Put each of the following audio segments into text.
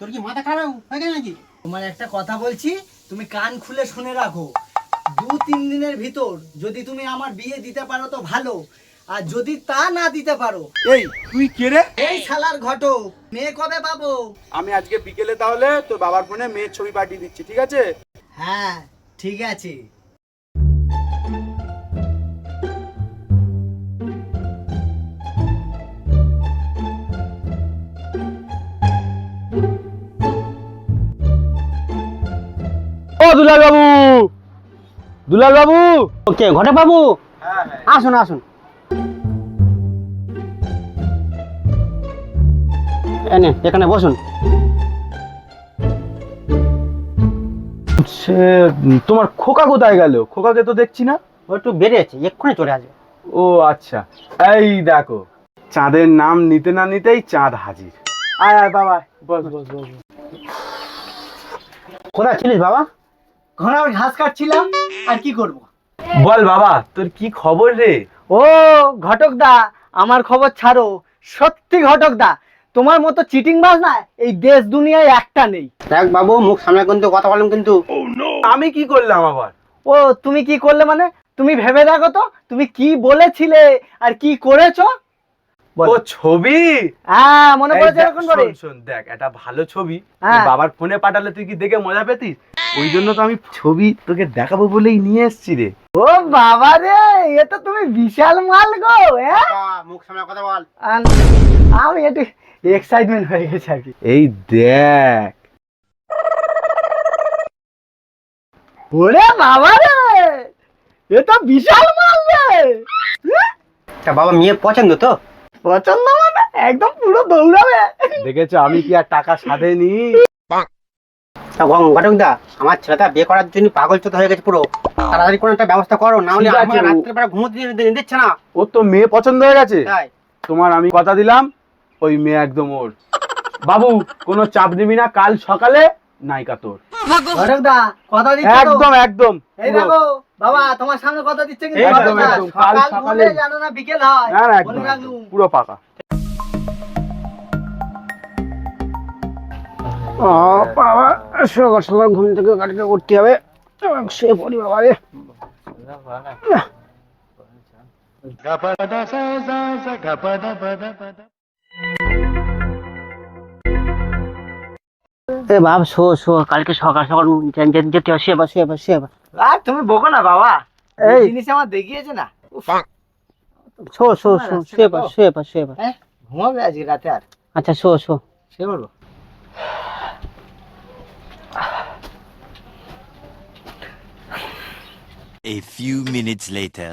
তোর কি মাথা খারাপ? হয়ে গেছে নাকি? তোমার একটা কথা বলছি তুমি কান খুলে শুনে রাখো। দু তিন দিনের ভিতর যদি তুমি আমার বিয়ে দিতে পারো তো ভালো আর যদি তা না দিতে পারো এই তুই কে রে? এই শালার ঘটক মেয়ে কবে পাবো? আমি আজকে বিকেলে তাহলে তোর বাবার ফোনে মেয়ের ছবি পাঠিয়ে দিচ্ছি ঠিক আছে? হ্যাঁ ঠিক আছে। দুলাল বাবু দুলাল বাবু ওকে ঘটে বাবু? হ্যাঁ হ্যাঁ। আসুন আসুন। এনে এখানে বসুন। সে তোমার খোকা কোথায় গেল? খোকাকে তো দেখছি না। ও একটু বেরিয়েছে এক্ষুনি চলে আসবে। ও আচ্ছা। এই দেখো চাঁদের নাম নিতে না নিতেই চাঁদ হাজির। আয় আয় বাবা। বস বস বস বস। কোথায় ছিলিস বাবা? ঘোড়ার ঘাস কাটছিলাম আর কি করব? বল বাবা তোর কি খবর রে? ও ঘটক দা আমার খবর ছাড়ো। সত্যি ঘটক দা তোমার মতো চিটিং বাজ না এই দেশ দুনিয়ায় একটা নেই। দেখ বাবু মুখ সামনে কিন্তু কথা বলেন কিন্তু। আমি কি করলাম আবার? ও তুমি কি করলে মানে? তুমি ভেবে দেখো তো তুমি কি বলেছিলে আর কি করেছ? বল। ও ছবি? হ্যাঁ মনে পড়েছে দেখ, এরকম করে? শোন, শোন, দেখ একটা ভালো ছবি। হ্যাঁ। বাবার ফোনে পাঠালে তুই কি দেখে মজা পেতিস? ওই জন্য তো আমি ছবি তোকে দেখাবো বলেই নিয়ে এসেছি রে। ও বাবা রে এ তো তুমি বিশাল মাল গো হ্যাঁ? মুখ সামনে কথা বল। আমি একটু এক্সাইটমেন্ট হয়ে গেছে আর কি। এই দেখ। ওরে বাবা রে এ তো বিশাল মাল রে। হ্যাঁ? তা বাবা মেয়ে পছন্দ তো? পছন্দ মানে একদম পুরো দৌড়াবে। দেখেছ আমি কি আর টাকা সাধে নি? তা আমার ছেলেটা বিয়ে করার জন্য পাগল চোত হয়ে গেছে পুরো। তাড়াতাড়ি কোনো একটা ব্যবস্থা করো না হলে আমার ও- রাত্রে বেলা ঘুমোতে দিচ্ছে না। ওর তো মেয়ে পছন্দ হয়ে গেছে। তোমার আমি কথা দিলাম ওই মেয়ে একদম ওর। বাবু কোনো চাপ নিবি না কাল সকালে নাইকা তোর। ঘটক কথা দিচ্ছ একদম একদম। এই পুরো। দেখো বাবা তোমার সামনে কথা দিচ্ছে কিন্তু একদম, একদম, কাল সকালে। জানো না বিকেল হয়। না না একদম পুরো পাকা। বাবা। সকাল সকাল ঘুম থেকে করতে হবে সে পড়ি বাবা রে এ বাপ শো শো কালকে সকাল সকাল যেতে হবে শুয়ে শুয়ে শুয়ে আর তুমি বকো না বাবা এই। জিনিস আমার দেখিয়েছে না শো শো শো শুয়ে পা হ্যাঁ ঘুমাবে আজকে রাতে আর আচ্ছা শো শো সে বলব A few minutes later.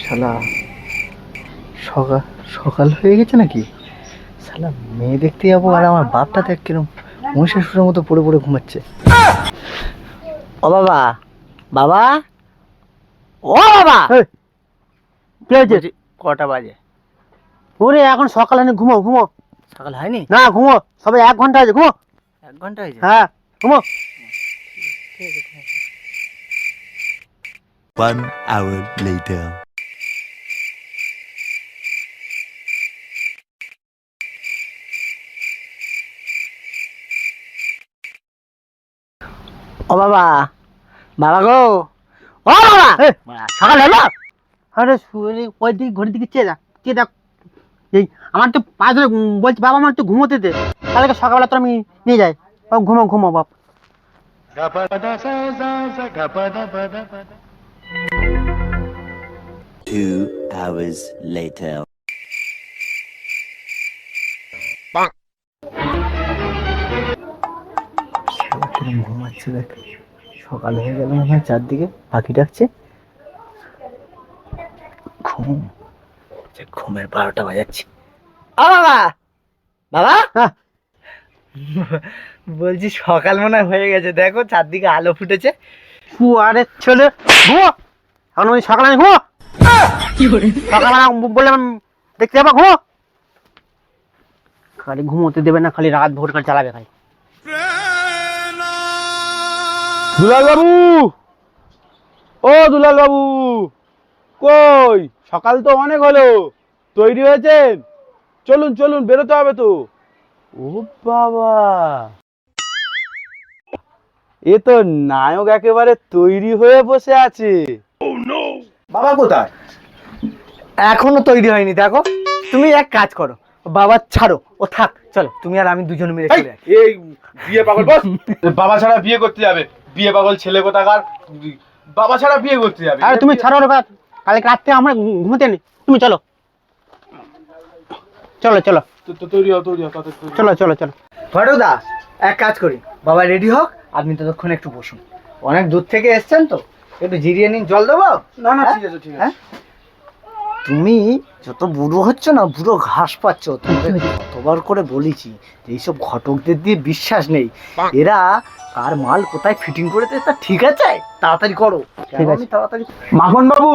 শালা সকাল সকাল হয়ে গেছে নাকি? শালা মেয়ে দেখতে যাব আর আমার বাপটা দেখ কিরম মহিষাসুরের মতো পড়ে পড়ে ঘুমাচ্ছে। ও বাবা বাবা? ও বাবা! কি হয়েছে? কটা বাজে? ওরে এখন সকালে নেই ঘুমো ঘুমো সকাল হয়নি? না ঘুমো। সবে এক ঘণ্টা আছে ঘুমো। এক ঘণ্টা হয়েছে? হ্যাঁ ঘুমো। One hour later. ও বাবা বাবা গো। ও বাবা! সকাল হলো? আরে শুয়ে ওই দিকে ঘড়ির দিকে চেয়ে দেখ চেয়ে দেখ এই আমার তো পা ধরে বলছি বাবা আমার তো ঘুমোতে দে। তাহলে সকালবেলা তো আমি নিয়ে যাই। ও ঘুমো ঘুমো বাপ। Two hours later. ঘুমাচ্ছে দেখ। সকাল হয়ে গেল মনে হয় চারদিকে। পাখি ডাকছে। ঘুম। যে ঘুমের বারোটা বাজাচ্ছি। আ বাবা! বাবা! হ্যাঁ। বলছি সকাল মনে হয়ে গেছে। দেখো চারদিকে আলো ফুটেছে। আরে ছেলে ঘুমো! এখন আমি সকালে আমি ঘুমো। সকালবেলা বললে দেখতে যাব ঘুমো! খালি ঘুমোতে দেবে না খালি রাত ভোর করে চালাবে খালি। দুলাল বাবু! ও দুলাল বাবু! কই? সকাল তো অনেক হলো। তৈরি হয়েছেন? চলুন চলুন বেরোতে হবে তো। ও বাবা। এ তো নায়ক একেবারে তৈরি হয়ে বসে আছে। বাবা কোথায়? এখনও তৈরি হয়নি দেখো। তুমি এক কাজ করো বাবা ছাড়ো ও থাক চলো তুমি আর আমি দুজন মিলে চলে আসি। এই বিয়ে পাগল বস। বাবা ছাড়া বিয়ে করতে যাবে। বিয়ে পাগল ছেলে কোথাকার? বাবা ছাড়া বিয়ে করতে যাবে। আরে তুমি ছাড়ো রে বাপ। কালকে রাত্রে আমরা ঘুমোতে নি তুমি চলো। চলো চলো। চলো চলো চলো। ফটোদা এক কাজ করি। বাবা রেডি হোক আপনি ততক্ষণ একটু বসুন। অনেক দূর থেকে এসছেন তো? একটু জিরিয়ে নিন জল দেবো? না না হ্যাঁ? ঠিক আছে ঠিক আছে হ্যাঁ? তুমি যত বুড়ো হচ্ছ না বুড়ো ঘাস পাচ্ছ। তোমাকে কতবার করে বলেছি যে এইসব ঘটকদের দিয়ে বিশ্বাস নেই। এরা কার মাল কোথায় ফিটিং করে দেয় তা ঠিক আছে? তাড়াতাড়ি করো। ঠিক আছে। তাড়াতাড়ি মাখন বাবু!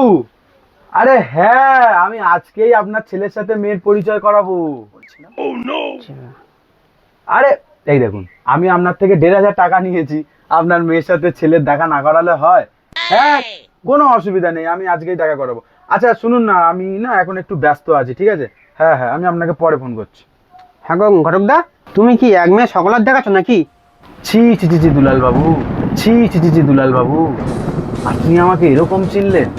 আরে হ্যাঁ আমি আজকেই আপনার ছেলের সাথে মেয়ের পরিচয় করাবো। বলছিলাম। আরে এই দেখুন আমি আপনার থেকে দেড় হাজার টাকা নিয়েছি। আপনার মেয়ের সাথে ছেলের দেখা না করালে হয়। হ্যাঁ কোনো অসুবিধা নেই আমি আজকেই দেখা করাবো। আচ্ছা শুনুন না আমি না এখন একটু ব্যস্ত আছি ঠিক আছে? হ্যাঁ হ্যাঁ আমি আপনাকে পরে ফোন করছি। হ্যাঁ গো ঘটকদা তুমি কি এক মেয়ে সকলার দেখাচ্ছ নাকি? ছি ছি ছি ছি দুলাল বাবু। ছি ছি ছি ছি দুলাল বাবু। আপনি আমাকে এরকম চিনলেন?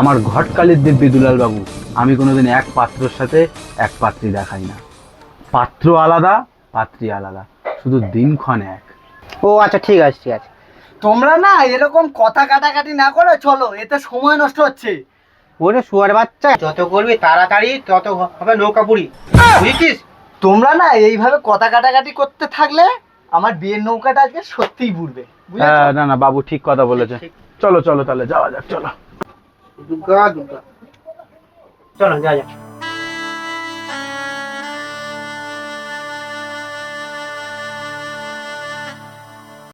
আমার ঘটকালির দিব্যি দুলাল বাবু আমি কোনোদিন এক পাত্রর সাথে এক পাত্রী দেখাই না। পাত্র আলাদা পাত্রী আলাদা শুধু দিনক্ষণ এক। ও আচ্ছা ঠিক আছে ঠিক আছে। তোমরা না এরকম কথা কাটাকাটি না করে চলো এতে সময় নষ্ট হচ্ছে। ওরে শুয়ার বাচ্চা যত করবি তাড়াতাড়ি তত হবে নৌকা পুরি। বুঝেছিস? তোমরা না এইভাবে কথা কাটাকাটি করতে থাকলে আমার বিয়ের নৌকাটা আজকে সত্যিই বুড়বে না না বাবু ঠিক কথা বলেছে। চলো চলো তাহলে যাওয়া যাক চলো। দুর্গা দুর্গা চলো যা যা